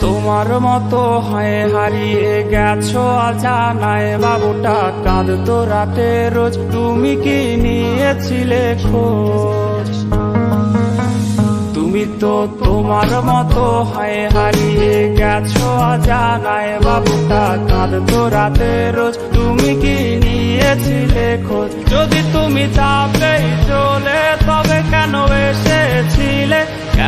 তোমার মতো হয় হারিয়ে গেছো জানায় বাবুটা কাঁদতো রাতে রোজ তুমি কি নিয়েছিলে খোঁজ? তুমি তো তোমার মতো হয় হারিয়ে গেছো জানায় বাবুটা কাঁদতো রাতে রোজ তুমি কি নিয়েছিলে খোঁজ? যদি তুমি চাপেই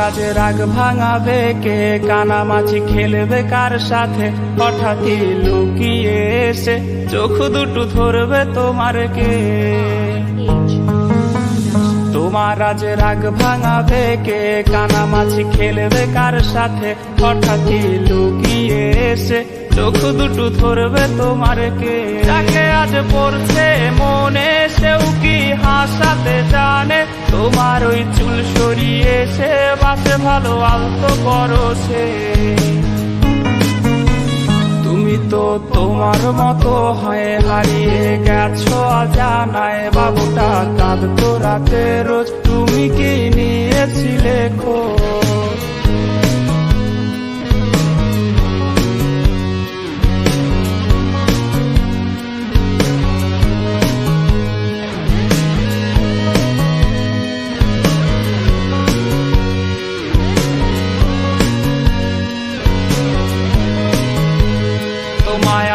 আজ রাগ ভাঙাবে কে? কানামাছি খেলবে কার সাথে? হঠাৎই লুকিয়ে এসে চোখ দুটো ধরবে তোমার কে? আজ রাগ ভাঙাবে কে কানামাছি খেলবে কার সাথে? হঠাৎই লুকিয়ে এসে চোখ দুটো ধরবে তোমার কে? যাকে আজ পড়ছে মনে, সেও কি হাসাতে জানে? তোমার ওই চুল সরিয়ে সে বাসে ভালো আলতো করো সে। তুমি তো তোমার মতো হয়ে হারিয়ে গেছো জানায় বাবুটা কাঁদতো রাতে, রোজ তুমি কি নিয়েছিলে খোঁজ?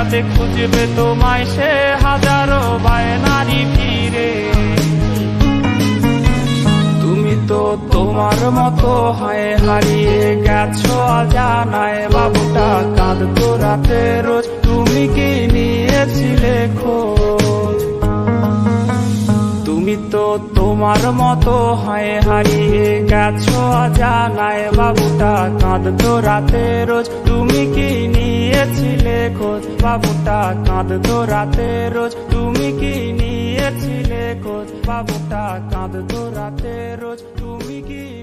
আখিরাতে খুঁজবে তোমায় সে হাজারো বায়নারি ফিরে তুমি তো তোমার মতো হয় হারিয়ে গেছো জানায় বাবুটা কাঁদতো রাতে রোজ। তুমি কি নিয়েছিলে খোঁজ? তুমি তো তোমার মতো হয় হারিয়ে গেছো জানায় বাবুটা, কাঁদতো রাতে রোজ। তুমি কি নিয়েছিলে খোঁজ? বাবুটা, কাঁদতো রাতে রোজ। তুমি কি নিয়েছিলে খোঁজ? বাবুটা, কাঁদতো রাতে রোজ। তুমি কি